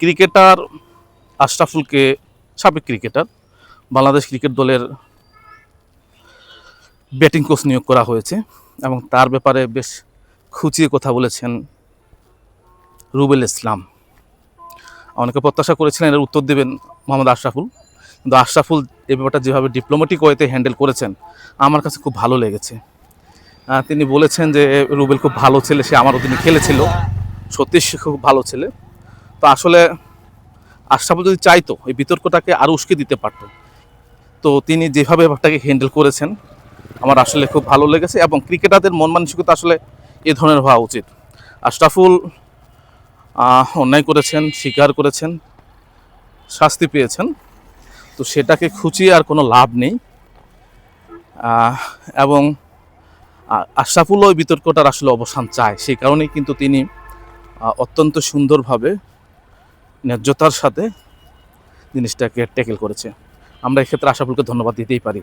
Cricketer আশরাফুলকে সাবেক cricketer, Bangladesh cricket দলের ব্যাটিং কোচ নিয়োগ করা হয়েছে এবং তার ব্যাপারে বেশ খুঁচিয়ে কথা বলেছেন রুবেল ইসলাম। অনেকে প্রত্যাশা করেছিলেন এর উত্তর দেবেন মোহাম্মদ আশরাফুল, কিন্তু আশরাফুল এ ব্যাপারটা যেভাবে ডিপ্লোম্যাটিক ওয়েতে হ্যান্ডেল করেছেন, আমার কাছে খুব ভালো লেগেছে। তিনি বলেছেন যে রুবেল খুব ভালো ছেলে, সে আমার অধীনে খেলেছিল। সত্যি সে খুব ভালো ছেলে। তো আসলে আশরাফুল যদি চাইতো, এই বিতর্কটাকে আরও উস্কে দিতে পারতো। তো তিনি যেভাবে ব্যাপারটাকে হ্যান্ডেল করেছেন, আমার আসলে খুব ভালো লেগেছে এবং ক্রিকেটারদের মন মানসিকতা আসলে এ ধরনের হওয়া উচিত। আশরাফুল অন্যায় করেছেন, স্বীকার করেছেন, শাস্তি পেয়েছেন। তো সেটাকে খুঁচিয়ে আর কোনো লাভ নেই। এবং আ- আশরাফুল ওই বিতর্কটার আসলে অবসান চায়। সেই কারণেই কিন্তু তিনি অত্যন্ত সুন্দরভাবে ন্যায্যতার সাথে জিনিসটাকে ট্যাকেল করেছে। আমরা এক্ষেত্রে আশাফুলকে ধন্যবাদ দিতেই পারি।